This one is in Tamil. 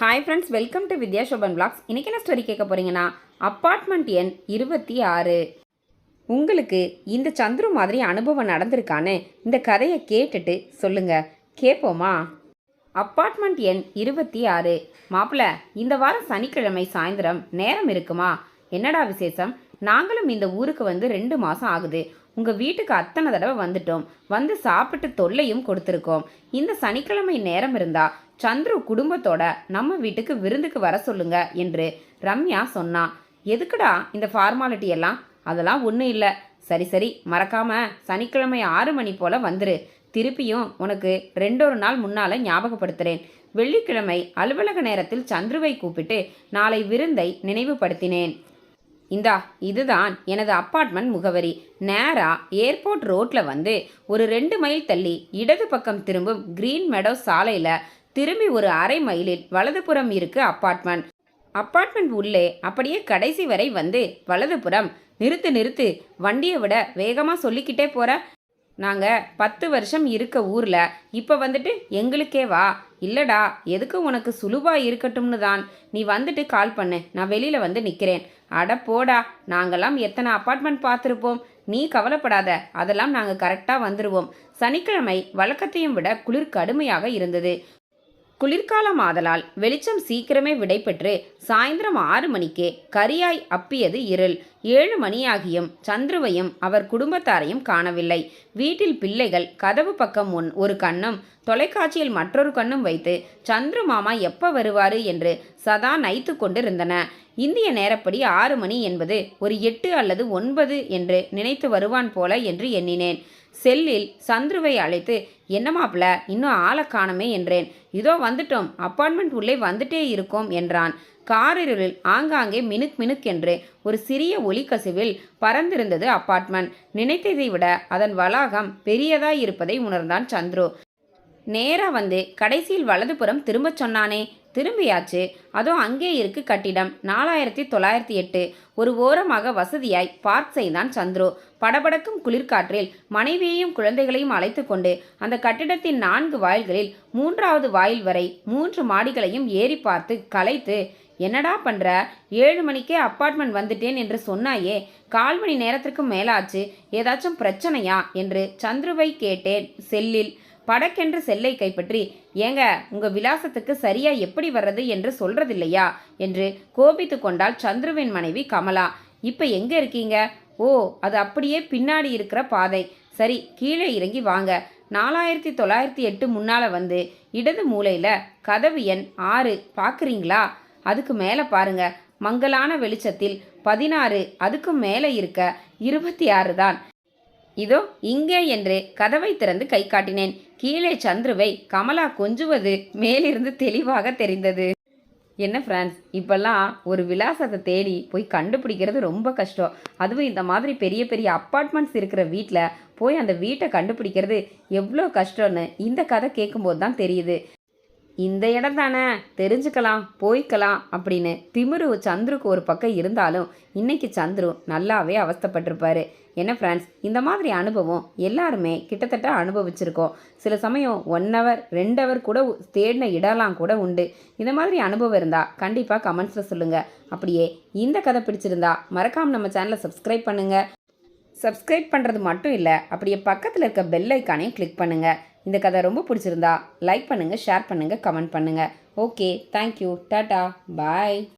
Hi friends welcome to Vidya Shoban vlogs இன்றைக்கி என்ன ஸ்டோரி கேட்க போகிறீங்கன்னா அப்பார்ட்மெண்ட் எண் இருபத்தி ஆறு. உங்களுக்கு இந்த சந்துரு மாதிரி அனுபவம் நடந்திருக்கான்னு இந்த கதையை கேட்டுட்டு சொல்லுங்கள் கேட்போமா அப்பார்ட்மெண்ட் எண் இருபத்தி ஆறு. மாப்பிள்ள இந்த வாரம் சனிக்கிழமை சாயந்தரம் நேரம் இருக்குமா? என்னடா விசேஷம்? நாங்களும் இந்த ஊருக்கு வந்து ரெண்டு மாதம் ஆகுது. உங்கள் வீட்டுக்கு அத்தனை தடவை வந்துட்டோம். வந்து சாப்பிட்டு தொல்லையும் கொடுத்துருக்கோம். இந்த சனிக்கிழமை நேரம் இருந்தா சந்துரு குடும்பத்தோட நம்ம வீட்டுக்கு விருந்துக்கு வர சொல்லுங்க என்று ரம்யா சொன்னான் எதுக்குடா இந்த ஃபார்மாலிட்டி எல்லாம்? அதெல்லாம் ஒன்றும் இல்லை. சரி சரி மறக்காம சனிக்கிழமை ஆறு மணி போல் வந்துரு. திருப்பியும் உனக்கு ரெண்டொரு நாள் முன்னால் ஞாபகப்படுத்துகிறேன் வெள்ளிக்கிழமை அலுவலக நேரத்தில் சந்துருவை கூப்பிட்டு நாளை விருந்தை நினைவுபடுத்தினேன். இந்தா இதுதான் எனது அப்பார்ட்மெண்ட் முகவரி. நேரா ஏர்போர்ட் ரோட்டில் வந்து ஒரு ரெண்டு மைல் தள்ளி இடது பக்கம் திரும்பும் கிரீன் மெடோ சாலையில் திரும்பி ஒரு அரை மைலில் வலதுபுறம் இருக்கு அப்பார்ட்மெண்ட். அப்பார்ட்மெண்ட் உள்ளே அப்படியே கடைசி வரை வந்து வலதுபுறம். நிறுத்து நிறுத்து. வண்டியை விட வேகமாக சொல்லிக்கிட்டே போகிற நாங்கள் பத்து வருஷம் இருக்க ஊரில் இப்போ வந்துட்டு எங்களுக்கே வா. இல்லடா எதுக்கு உனக்கு சுலுவாக இருக்கட்டும்னு தான். நீ வந்துட்டு கால் பண்ணு நான் வெளியில் வந்து நிற்கிறேன் அட போடா நாங்கெல்லாம் எத்தனை அப்பார்ட்மெண்ட் பார்த்துருப்போம். நீ கவலைப்படாத அதெல்லாம் நாங்கள் கரெக்டாக வந்துடுவோம் சனிக்கிழமை வழக்கத்தையும் விட குளிர் கடுமையாக இருந்தது. குளிர்காலம் ஆதலால் வெளிச்சம் சீக்கிரமே விடைபெற்று சாயந்தரம் ஆறு மணிக்கே கரியாய் அப்பியது இருள். ஏழு மணியாகியும் சந்துருவையும் அவர் குடும்பத்தாரையும் காணவில்லை. வீட்டில் பிள்ளைகள் கதவு பக்கம் முன் ஒரு கண்ணும் தொலைக்காட்சியில் மற்றொரு கண்ணும் வைத்து சந்துரு மாமா எப்ப வருவாரு? என்று சதா நைத்து கொண்டிருந்தன. இந்திய நேரப்படி ஆறு மணி என்பது ஒரு எட்டு அல்லது ஒன்பது என்று நினைத்து வருவான் போல என்று எண்ணினேன். செல்லில் சந்துருவை அழைத்து என்ன மாப்பிள இன்னும் ஆளை காணமே என்றேன். இதோ வந்துட்டோம் அப்பார்ட்மெண்ட் உள்ளே வந்துட்டே இருக்கோம் என்றான். காரிருளில் ஆங்காங்கே மினுக் மினுக் என்று ஒரு சிறிய ஒலிக்கசிவில் பறந்திருந்தது அப்பார்ட்மெண்ட் நினைத்ததை விட அதன் வளாகம் பெரியதாய் இருப்பதை உணர்ந்தான் சந்துரு. நேரா வந்து கடைசியில் வலதுபுறம் திரும்பச் சொன்னானே திரும்பியாச்சு. அதோ அங்கே இருக்கு கட்டிடம். நாலாயிரத்தி தொள்ளாயிரத்தி எட்டு. ஒரு ஓரமாக வசதியாய் பார்க் செய்தான் சந்துரு. படபடக்கும் குளிர்காற்றில் மனைவியையும் குழந்தைகளையும் அழைத்து கொண்டு அந்த கட்டிடத்தின் நான்கு வாயில்களில் மூன்றாவது வாயில் வரை மூன்று மாடிகளையும் ஏறி பார்த்து களைத்து என்னடா பண்ற? ஏழு மணிக்கே அப்பார்ட்மெண்ட் வந்துட்டேன் என்று சொன்னாயே. கால் மணி நேரத்திற்கு மேலாச்சு. ஏதாச்சும் பிரச்சனையா? என்று சந்துருவை கேட்டேன் செல்லில். படக்கென்று செல்லை கைப்பற்றி ஏங்க உங்க விலாசத்துக்கு சரியா எப்படி வர்றது என்று சொல்றதில்லையா? என்று கோபித்து கொண்டால் சந்துருவின் மனைவி கமலா. இப்ப எங்க இருக்கீங்க? ஓ அது அப்படியே பின்னாடி இருக்கிற பாதை. சரி கீழே இறங்கி வாங்க. நாலாயிரத்தி தொள்ளாயிரத்தி எட்டு முன்னால வந்து இடது மூலையில கதவு எண் ஆறு பார்க்குறீங்களா அதுக்கு மேலே பாருங்க. மங்கலான வெளிச்சத்தில் பதினாறு அதுக்கு மேலே இருக்க இருபத்தி ஆறு தான். இதோ இங்கே என்று கதவை திறந்து கை காட்டினேன். கீழே சந்துருவை கமலா கொஞ்சுவது மேலிருந்து தெளிவாக தெரிந்தது. என்ன ஃப்ரெண்ட்ஸ் இப்போல்லாம் ஒரு விலாசத்தை தேடி போய் கண்டுபிடிக்கிறது ரொம்ப கஷ்டம். அதுவும் இந்த மாதிரி பெரிய பெரிய அப்பார்ட்மெண்ட்ஸ் இருக்கிற வீட்டில் போய் அந்த வீட்டை கண்டுபிடிக்கிறது எவ்வளோ கஷ்டம்னு இந்த கதை கேட்கும்போது தான் தெரியுது. இந்த இடம் தானே? தெரிஞ்சுக்கலாம் போய்க்கலாம் அப்படின்னு திமிரு சந்துருக்கு ஒரு பக்கம் இருந்தாலும் இன்னைக்கு சந்துரு நல்லாவே அவஸ்தப்பட்டிருப்பாரு. என்ன ஃப்ரெண்ட்ஸ் இந்த மாதிரி அனுபவம் எல்லாருமே கிட்டத்தட்ட அனுபவிச்சிருக்கோம். சில சமயம் ஒன் ஹவர் ரெண்டு ஹவர் கூட தேடின இடம்லாம் கூட உண்டு. இந்த மாதிரி அனுபவம் இருந்தால் கண்டிப்பாக கமெண்ட்ஸில் சொல்லுங்கள் அப்படியே இந்த கதை பிடிச்சிருந்தா மறக்காமல் நம்ம சேனலை சப்ஸ்கிரைப் பண்ணுங்கள் சப்ஸ்கிரைப் பண்ணுறது மட்டும் இல்லை அப்படியே பக்கத்தில் இருக்க பெல் ஐக்கானையும் கிளிக் பண்ணுங்கள் இந்த கதை ரொம்ப பிடிச்சிருந்தா லைக் பண்ணுங்கள் ஷேர் பண்ணுங்கள் கமெண்ட் பண்ணுங்கள் ஓகே தேங்க்யூ டாட்டா பாய்